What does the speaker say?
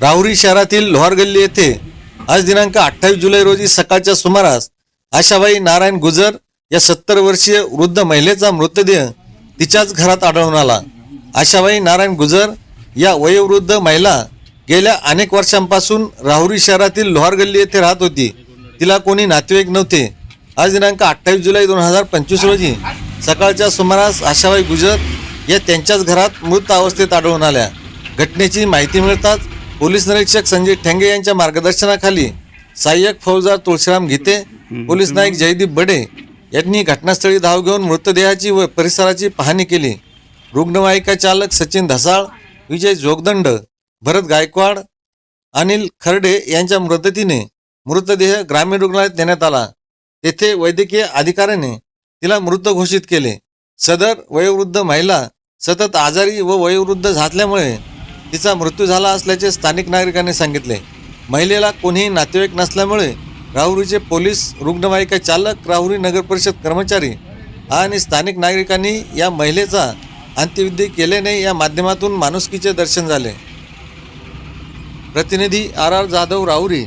राहुरी शहरातील लोहार गल्ली येथे आज दिनांक अठ्ठावीस जुलै रोजी सकाळच्या सुमारास आशाबाई नारायण गुजर या सत्तर वर्षीय वृद्ध महिलेचा मृतदेह तिच्याच घरात आढळून आला. आशाबाई नारायण गुजर या वयोवृद्ध महिला गेल्या अनेक वर्षांपासून राहुरी शहरातील लोहार गल्ली येथे राहत होती. तिला कोणी नातेवाईक नव्हते. आज दिनांक अठ्ठावीस जुलै दोन हजार पंचवीस रोजी सकाळच्या सुमारास आशाबाई गुजर या त्यांच्याच घरात मृत अवस्थेत आढळून आल्या. घटनेची माहिती मिळताच पोलीस निरीक्षक संजय ठेंगे यांच्या मार्गदर्शनाखाली सहाय्यक फौजदार तुळशीराम गीते पोलीस नाईक जयदीप बडे यांनी घटनास्थळी धाव घेऊन मृतदेहाची व परिसराची पाहणी केली. रुग्णवाहिका चालक सचिन धसाळ विजय जोगदंड भरत गायकवाड अनिल खर्डे यांच्या मदतीने मृतदेह ग्रामीण रुग्णालयात नेण्यात आला. तेथे वैद्यकीय अधिकाऱ्याने तिला मृत घोषित केले. सदर वयोवृद्ध महिला सतत आजारी व वयोवृद्ध झाल्यामुळे तिचा मृत्यू झाला असल्याचे स्थानिक नागरिकांनी सांगितले. महिलेला कोणीही नातेवाईक नसल्यामुळे राहुरीचे पोलीस रुग्णवाहिका चालक राहुरी नगर परिषद कर्मचारी आणि स्थानिक नागरिकांनी या महिलेचा अंत्यविधी केल्याने या माध्यमातून माणुसकीचे दर्शन झाले. प्रतिनिधी आर आर जाधव राहुरी.